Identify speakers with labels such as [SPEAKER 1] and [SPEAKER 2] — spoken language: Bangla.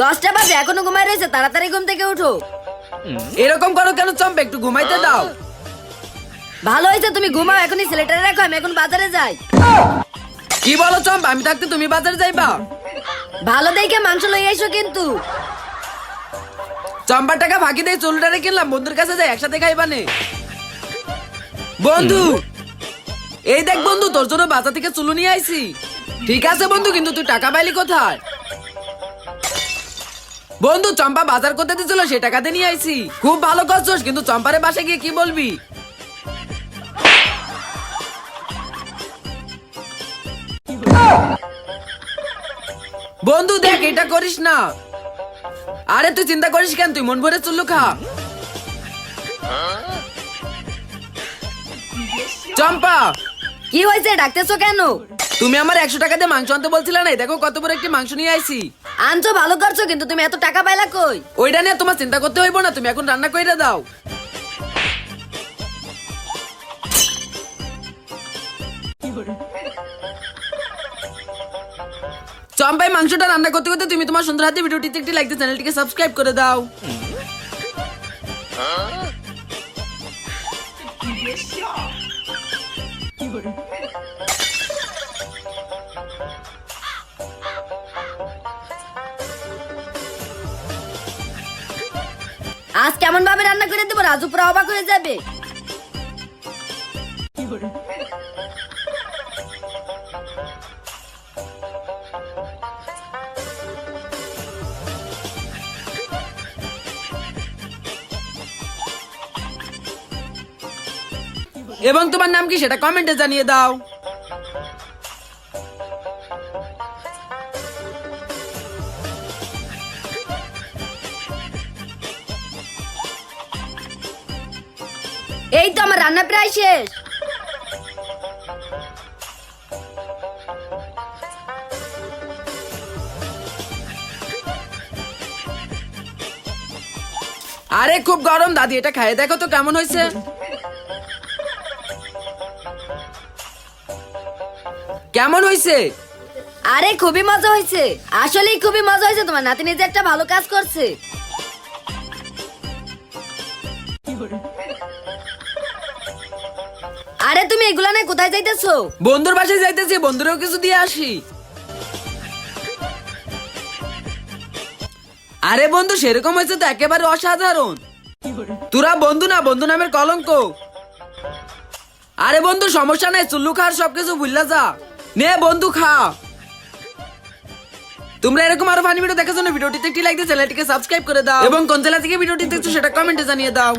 [SPEAKER 1] দশটা বাজে এখনও ঘুমায় রয়েছে তাড়াতাড়ি ঘুম থেকে উঠো।
[SPEAKER 2] এরকম করো কেন চম্পে একটু ঘুমাইতে দাও।
[SPEAKER 1] ভালো হয়েছে তুমি ঘুমাও এখনই ছেলেটারে রাখো আমি এখন বাজারে যাই।
[SPEAKER 2] কি বলো চম্পা আমি থাকতে তুমি বাজারে যাইবা?
[SPEAKER 1] ভালো দেখে মাংস লই এসো কিন্তু।
[SPEAKER 2] চম্পার টাকা ফাঁকি দিয়ে চুলটারে কিনলাম বন্ধুর কাছে যাই একসাথে খাইবানে বন্ধু এই দেখ বন্ধু তোর জন্য বাজার থেকে চুলু নিয়ে আইছি। ঠিক আছে বন্ধু, কিন্তু তুই টাকা পাইলি কোথায়? বন্ধু, চম্পা বাজার করতে দিছিল সে টাকাতে নিয়ে আইছি। খুব ভালো করছস, কিন্তু চম্পারে বাসে গিয়ে কি বলবি? বন্ধু, দেখ, এটা করিস না। আরে, তুই চিন্তা করিস কেন? তুই মন ভরে চুল্লু খা। চম্পা!
[SPEAKER 1] কি হয়েছে? ডাকতেছো কেন?
[SPEAKER 2] তুমি আমার একশো টাকা দিয়ে মাংস আনতে বলছিলে না? দেখো কত বড় একটি মাংস নিয়ে আইছি।
[SPEAKER 1] আনছো ভালো করছ কিন্তু তুমি এত টাকা পাইলা কই?
[SPEAKER 2] ওইটা নিয়ে তোমার চিন্তা করতে হইব না তুমি এখন রান্না কইরা দাও। চম্পাই মাংসটা রান্না করতে করতে তুমি তোমার সুন্দর হাতে ভিডিওটিতে একটি লাইক দিয়ে চ্যানেলটিকে সাবস্ক্রাইব করে দাও।
[SPEAKER 1] আজ কেমন ভাবে রান্না করে দেবো, রাজু পুরো অবাক হয়ে যাবে।
[SPEAKER 2] এবং তোমার নাম কি সেটা কমেন্টে জানিয়ে দাও।
[SPEAKER 1] এই তো আমার রান্না প্রায় শেষ।
[SPEAKER 2] আরে খুব গরম দাদি এটা খাইয়ে দেখো তো কেমন হয়েছে। কেমন হয়েছে?
[SPEAKER 1] আরে খুবই মজা হয়েছে। আসলেই খুবই মজা হয়েছে তোমার নাতিনি যে একটা ভালো কাজ করছে। আরে, তুমি এগুলা নিয়ে কোথায় যাইতেছো?
[SPEAKER 2] বন্ধুর বাসায় যাইতেছি, বন্ধুরেও কিছু দিয়ে আসি। আরে বন্ধু, সেরকম হয়েছে তো একেবারে অসাধারণ। তোরা বন্ধু না, বন্ধু নামের কলঙ্ক। আরে বন্ধু, সমস্যা নাই, চুল্লু খাওয়ার সবকিছু ভুললা যা। নে বন্ধু, খা। তোমরা এরকম আরও ফানি ভিডিও দেখার জন্য ভিডিওটিতে একটি লাইক দিয়ে চ্যানেলটিকে সাবস্ক্রাইব করে দাও। এবং কোন জেলা থেকে ভিডিওটি দেখছ সেটা কমেন্টে জানিয়ে দাও।